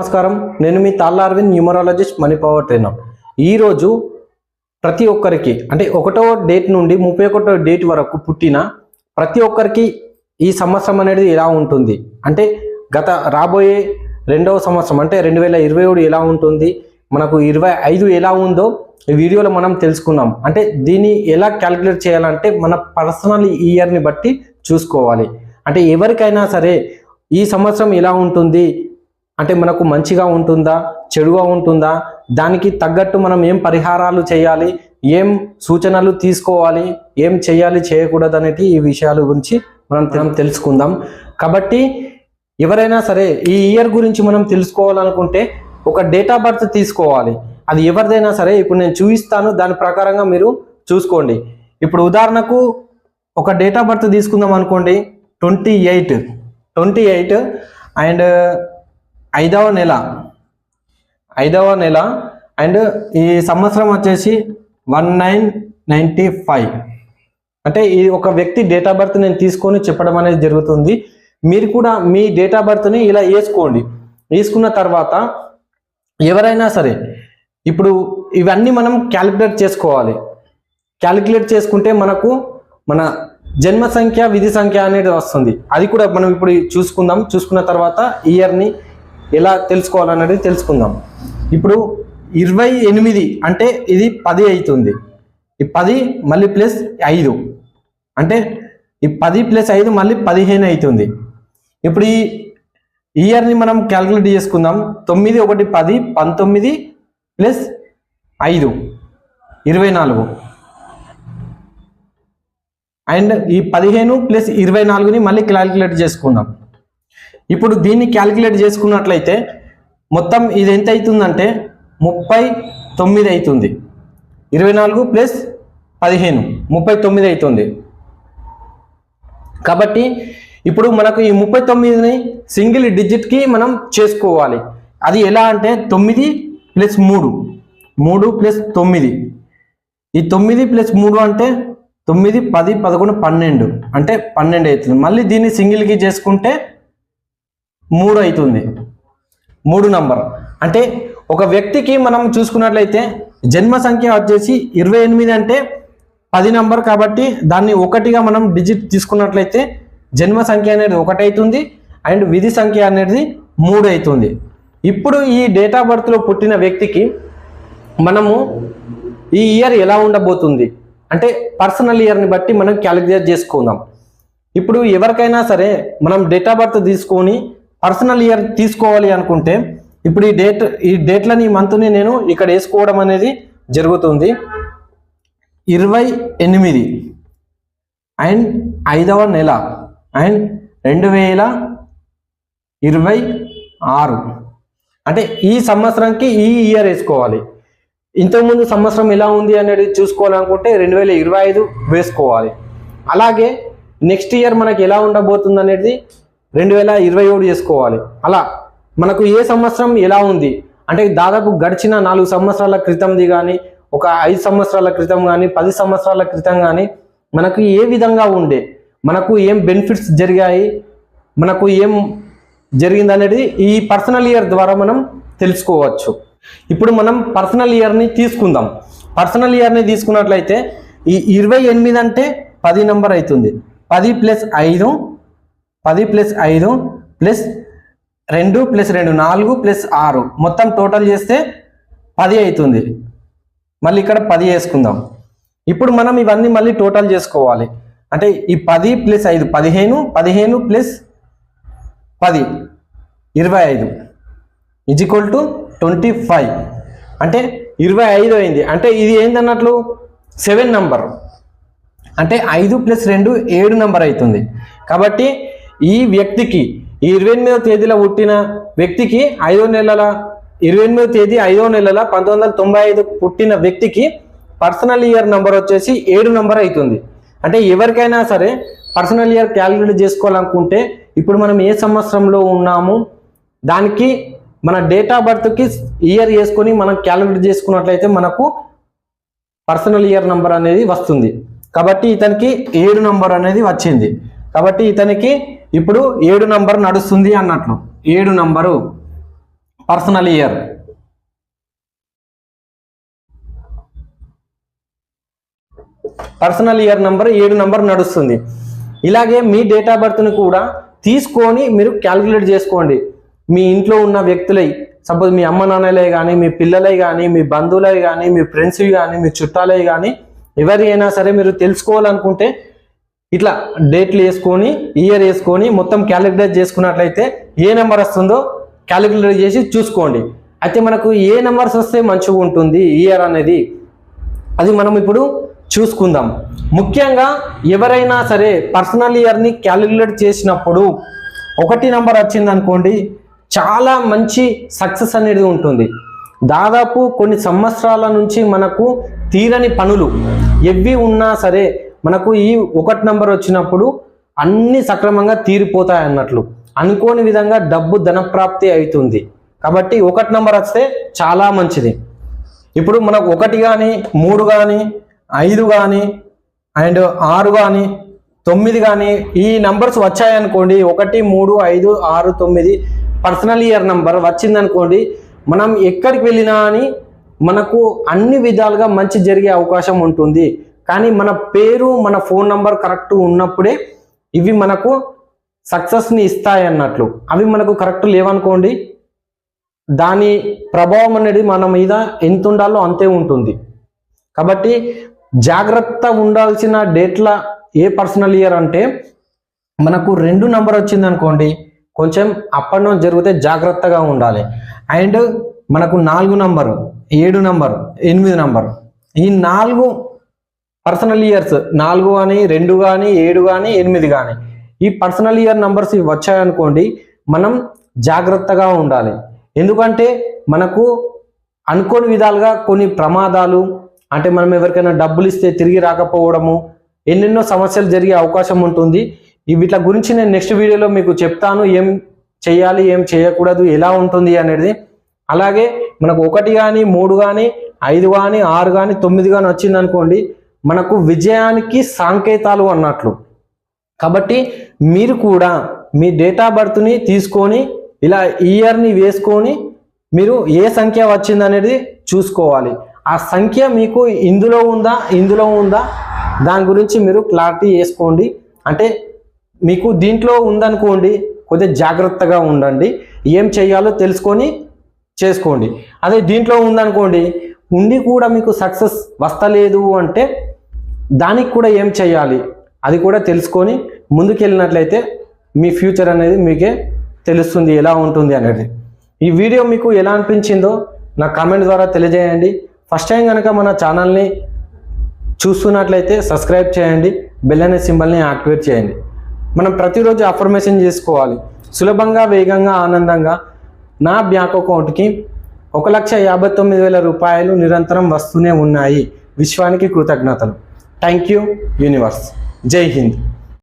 నమస్కారం. నేను మీ Talla Aravind numerologist money power trainer ఈరోజు ప్రతి ఒక్కరికి అంటే ఒకటో డేట్ నుండి ముప్పై ఒకటో డేట్ వరకు పుట్టిన ప్రతి ఒక్కరికి ఈ సంవత్సరం అనేది ఎలా ఉంటుంది? అంటే గత రాబోయే రెండవ సంవత్సరం అంటే రెండు వేల ఇరవై ఏడు ఎలా ఉంటుంది? మనకు ఇరవై ఐదు ఎలా ఉందో ఈ వీడియోలో మనం తెలుసుకున్నాం అంటే దీన్ని ఎలా క్యాలిక్యులేట్ చేయాలంటే మన పర్సనల్ ఇయర్ని బట్టి చూసుకోవాలి. అంటే ఎవరికైనా సరే ఈ సంవత్సరం ఎలా ఉంటుంది? అంటే మనకు మంచిగా ఉంటుందా చెడుగా ఉంటుందా? దానికి తగ్గట్టు మనం ఏం పరిహారాలు చేయాలి? ఏం సూచనలు తీసుకోవాలి? ఏం చేయాలి చేయకూడదు అనేది ఈ విషయాల గురించి మనం మనం తెలుసుకుందాం. కాబట్టి ఎవరైనా సరే ఈ ఇయర్ గురించి మనం తెలుసుకోవాలనుకుంటే ఒక డేట్ ఆఫ్ బర్త్ తీసుకోవాలి. అది ఎవరిదైనా సరే ఇప్పుడు నేను చూపిస్తాను. దాని ప్రకారంగా మీరు చూసుకోండి. ఇప్పుడు ఉదాహరణకు ఒక డేట్ ఆఫ్ బర్త్ తీసుకుందాం అనుకోండి. Twenty eight. Twenty eight and ఐదవ నెల. ఐదవ నెల అండ్ ఈ సంవత్సరం వచ్చేసి వన్ నైన్ నైంటీ ఫైవ్. అంటే ఈ ఒక వ్యక్తి డేట్ ఆఫ్ బర్త్ నేను తీసుకొని చెప్పడం అనేది జరుగుతుంది. మీరు కూడా మీ డేట్ ఆఫ్ బర్త్ని ఇలా వేసుకోండి. వేసుకున్న తర్వాత ఎవరైనా సరే ఇప్పుడు ఇవన్నీ మనం క్యాలిక్యులేట్ చేసుకోవాలి. క్యాలిక్యులేట్ చేసుకుంటే మనకు మన జన్మ సంఖ్య విధి సంఖ్య అనేది వస్తుంది. అది కూడా మనం ఇప్పుడు చూసుకుందాం. చూసుకున్న తర్వాత ఇయర్ని ఎలా తెలుసుకోవాలనేది తెలుసుకుందాం. ఇప్పుడు ఇరవై ఎనిమిది అంటే ఇది పది అవుతుంది. ఈ పది మళ్ళీ ప్లస్ ఐదు. అంటే ఈ పది ప్లస్ ఐదు మళ్ళీ పదిహేను అవుతుంది. ఇప్పుడు ఈ ఇయర్ని మనం క్యాలిక్యులేట్ చేసుకుందాం. తొమ్మిది ఒకటి పది పంతొమ్మిది ప్లస్ ఐదు. ఇరవై నాలుగు. అండ్ ఈ పదిహేను ప్లస్ ఇరవై నాలుగుని మళ్ళీ క్యాలిక్యులేట్ చేసుకుందాం. ఇప్పుడు దీన్ని క్యాలిక్యులేట్ చేసుకున్నట్లయితే మొత్తం ఇది ఎంత అవుతుందంటే ముప్పై తొమ్మిది అవుతుంది. ఇరవై నాలుగు ప్లస్ పదిహేను ముప్పై తొమ్మిది అవుతుంది. కాబట్టి ఇప్పుడు మనకు ఈ ముప్పై తొమ్మిదిని సింగిల్ డిజిట్కి మనం చేసుకోవాలి. అది ఎలా అంటే తొమ్మిది ప్లస్ మూడు మూడు ప్లస్ తొమ్మిది. ఈ తొమ్మిది ప్లస్ మూడు అంటే తొమ్మిది పది పదకొండు పన్నెండు. అంటే పన్నెండు అవుతుంది. మళ్ళీ దీన్ని సింగిల్కి చేసుకుంటే మూడు అవుతుంది మూడు నంబర్. అంటే ఒక వ్యక్తికి మనం చూసుకున్నట్లయితే జన్మ సంఖ్య వచ్చేసి ఇరవై ఎనిమిది అంటే పది నంబర్ కాబట్టి దాన్ని ఒకటిగా మనం డిజిట్ తీసుకున్నట్లయితే జన్మ సంఖ్య అనేది ఒకటి అవుతుంది అండ్ విధి సంఖ్య అనేది మూడు అవుతుంది ఇప్పుడు ఈ డేట్ ఆఫ్ బర్త్లో పుట్టిన వ్యక్తికి మనము ఈ ఇయర్ ఎలా ఉండబోతుంది? అంటే పర్సనల్ ఇయర్ని బట్టి మనం క్యాలిక్యులేట్ చేసుకుందాం. ఇప్పుడు ఎవరికైనా సరే మనం డేట్ ఆఫ్ బర్త్ తీసుకొని పర్సనల్ ఇయర్ తీసుకోవాలి అనుకుంటే ఇప్పుడు ఈ డేట్ ఈ డేట్లని ఈ మంత్ని నేను ఇక్కడ వేసుకోవడం అనేది జరుగుతుంది. ఇరవై ఎనిమిది అండ్ ఐదవ నెల అండ్ రెండు వేల ఇరవై ఆరు. అంటే ఈ సంవత్సరంకి ఈ ఇయర్ వేసుకోవాలి. ఇంతకుముందు సంవత్సరం ఎలా ఉంది అనేది చూసుకోవాలనుకుంటే రెండు వేల ఇరవై ఐదు వేసుకోవాలి. అలాగే నెక్స్ట్ ఇయర్ మనకి ఎలా ఉండబోతుంది అనేది రెండు వేల ఇరవై ఏడు చేసుకోవాలి. అలా మనకు ఏ సంవత్సరం ఎలా ఉంది? అంటే దాదాపు గడిచిన నాలుగు సంవత్సరాల క్రితంది కానీ ఒక ఐదు సంవత్సరాల క్రితం కానీ పది సంవత్సరాల క్రితం కానీ మనకు ఏ విధంగా ఉండే? మనకు ఏం బెనిఫిట్స్ జరిగాయి? మనకు ఏం జరిగింది అనేది ఈ పర్సనల్ ఇయర్ ద్వారా మనం తెలుసుకోవచ్చు. ఇప్పుడు మనం పర్సనల్ ఇయర్ని తీసుకుందాం. పర్సనల్ ఇయర్ని తీసుకున్నట్లయితే ఈ ఇరవై ఎనిమిది అంటే పది నెంబర్ అవుతుంది. పది ప్లస్ ఐదు పది ప్లస్ ఐదు ప్లస్ రెండు ప్లస్ రెండు నాలుగు ప్లస్ ఆరు. మొత్తం టోటల్ చేస్తే పది అవుతుంది మళ్ళీ ఇక్కడ పది వేసుకుందాం. ఇప్పుడు మనం ఇవన్నీ మళ్ళీ టోటల్ చేసుకోవాలి. అంటే ఈ పది ప్లస్ ఐదు పదిహేను పదిహేను ప్లస్ పది ఇరవై ఐదు is equal to twenty five అంటే ఇరవై ఐదు అయింది. అంటే ఇది ఏంటన్నట్లు సెవెన్ నంబర్ అంటే ఐదు ప్లస్ రెండు ఏడు నంబర్ అవుతుంది. కాబట్టి ఈ వ్యక్తికి ఇరవై ఎనిమిదవ తేదీలో పుట్టిన వ్యక్తికి ఐదో నెలల ఇరవై ఎనిమిదవ తేదీ ఐదో నెలల పంతొమ్మిది వందల తొంభై ఐదు పుట్టిన వ్యక్తికి పర్సనల్ ఇయర్ నంబర్ వచ్చేసి ఏడు నంబర్ అవుతుంది. అంటే ఎవరికైనా సరే పర్సనల్ ఇయర్ క్యాలిక్యులేట్ చేసుకోవాలనుకుంటే ఇప్పుడు మనం ఏ సంవత్సరంలో ఉన్నాము దానికి మన డేట్ ఆఫ్ బర్త్కి ఇయర్ వేసుకొని మనం క్యాలిక్యులేట్ చేసుకున్నట్లయితే మనకు పర్సనల్ ఇయర్ నంబర్ అనేది వస్తుంది. కాబట్టి ఇతనికి ఏడు నంబర్ అనేది వచ్చింది. కాబట్టి ఇతనికి ఇప్పుడు ఏడు నంబర్ నడుస్తుంది అన్నట్లు. ఏడు number personal year. Personal year number ఏడు నంబర్ నడుస్తుంది. ఇలాగే మీ డేట్ ఆఫ్ బర్త్ని కూడా తీసుకొని మీరు క్యాలిక్యులేట్ చేసుకోండి. మీ ఇంట్లో ఉన్న వ్యక్తులై సపోజ్ మీ అమ్మ నాన్నలే కానీ మీ పిల్లలే కానీ మీ బంధువులే కానీ మీ ఫ్రెండ్స్ కానీ మీ చుట్టాలే కానీ ఎవరి అయినా సరే మీరు తెలుసుకోవాలనుకుంటే ఇట్లా డేట్లు వేసుకొని ఇయర్ వేసుకొని మొత్తం క్యాలిక్యులేట్ చేసుకున్నట్లయితే ఏ నెంబర్ వస్తుందో క్యాలిక్యులేట్ చేసి చూసుకోండి. అయితే మనకు ఏ నెంబర్స్ వస్తే మంచిగా ఉంటుంది ఇయర్ అనేది? అది మనం ఇప్పుడు చూసుకుందాం. ముఖ్యంగా ఎవరైనా సరే పర్సనల్ ఇయర్ని క్యాలిక్యులేట్ చేసినప్పుడు ఒకటి నెంబర్ వచ్చింది అనుకోండి చాలా మంచి సక్సెస్ అనేది ఉంటుంది. దాదాపు కొన్ని సంవత్సరాల నుంచి మనకు తీరని పనులు ఎవ్వి ఉన్నా సరే మనకు ఈ ఒకటి నంబర్ వచ్చినప్పుడు అన్ని సక్రమంగా తీరిపోతాయి అన్నట్లు. అనుకోని విధంగా డబ్బు ధనప్రాప్తి అవుతుంది. కాబట్టి ఒకటి నంబర్ వస్తే చాలా మంచిది. ఇప్పుడు మనకు ఒకటి కానీ మూడు కానీ ఐదు కానీ అండ్ ఆరు కానీ తొమ్మిది కానీ ఈ నంబర్స్ వచ్చాయనుకోండి ఒకటి మూడు ఐదు ఆరు తొమ్మిది పర్సనల్ ఇయర్ నంబర్ వచ్చిందనుకోండి మనం ఎక్కడికి వెళ్ళినా అని మనకు అన్ని విధాలుగా మంచి జరిగే అవకాశం ఉంటుంది. కానీ మన పేరు మన ఫోన్ నంబర్ కరెక్ట్ ఉన్నప్పుడే ఇవి మనకు సక్సెస్ని ఇస్తాయి అన్నట్లు. అవి మనకు కరెక్ట్ లేవనుకోండి దాని ప్రభావం అనేది మన మీద ఎంత ఉండాలో అంతే ఉంటుంది. కాబట్టి జాగ్రత్త ఉండాల్సిన డేట్ల ఏ పర్సనల్ ఇయర్ అంటే మనకు రెండు నంబర్ వచ్చింది అనుకోండి కొంచెం అప్ అండ్ డౌన్ జరిగితే జాగ్రత్తగా ఉండాలి. అండ్ మనకు నాలుగు నంబరు ఏడు నంబర్ ఎనిమిది నంబర్ ఈ నాలుగు పర్సనల్ ఇయర్స్ నాలుగు కానీ రెండు కానీ ఏడు కానీ ఎనిమిది కానీ. ఈ పర్సనల్ ఇయర్ నంబర్స్ ఇవి వచ్చాయనుకోండి మనం జాగ్రత్తగా ఉండాలి. ఎందుకంటే మనకు అనుకోని విధాలుగా కొన్ని ప్రమాదాలు అంటే మనం ఎవరికైనా డబ్బులు ఇస్తే తిరిగి రాకపోవడము ఎన్నెన్నో సమస్యలు జరిగే అవకాశం ఉంటుంది. వీటి గురించి నేను నెక్స్ట్ వీడియోలో మీకు చెప్తాను ఏం చేయాలి ఏం చేయకూడదు ఎలా ఉంటుంది అనేది. అలాగే మనకు ఒకటి కానీ మూడు కానీ ఐదు కానీ ఆరు కానీ తొమ్మిది కానీ వచ్చింది అనుకోండి మనకు విజయానికి సంకేతాలు అన్నట్లు. కాబట్టి మీరు కూడా మీ డేట్ ఆఫ్ బర్త్ని తీసుకొని ఇలా ఇయర్ని వేసుకొని మీరు ఏ సంఖ్య వచ్చింది అనేది చూసుకోవాలి. ఆ సంఖ్య మీకు ఇందులో ఉందా ఇందులో ఉందా దాని గురించి మీరు క్లారిటీ చేసుకోండి అంటే మీకు దీంట్లో ఉందనుకోండి కొద్దిగా జాగ్రత్తగా ఉండండి. ఏం చేయాలో తెలుసుకొని చేసుకోండి. అదే దీంట్లో ఉందనుకోండి ఉండి కూడా మీకు సక్సెస్ వస్తలేదు అంటే దానికి కూడా ఏం చేయాలి? అది కూడా తెలుసుకొని ముందుకెళ్ళినట్లయితే మీ ఫ్యూచర్ అనేది మీకే తెలుస్తుంది ఎలా ఉంటుంది అనేది. ఈ వీడియో మీకు ఎలా అనిపించిందో నా కామెంట్ ద్వారా తెలియజేయండి. ఫస్ట్ టైం కనుక మన ఛానల్ని చూస్తున్నట్లయితే సబ్స్క్రైబ్ చేయండి బెల్ అనే సింబల్ని యాక్టివేట్ చేయండి. మనం ప్రతిరోజు అఫర్మేషన్ చేసుకోవాలి. సులభంగా వేగంగా ఆనందంగా నా బ్యాంక్ అకౌంట్కి ఒక లక్ష యాభై తొమ్మిది వేల రూపాయలు నిరంతరం వస్తూనే ఉన్నాయి. విశ్వానికి కృతజ్ఞతలు. Thank you, Universe. Jai Hind.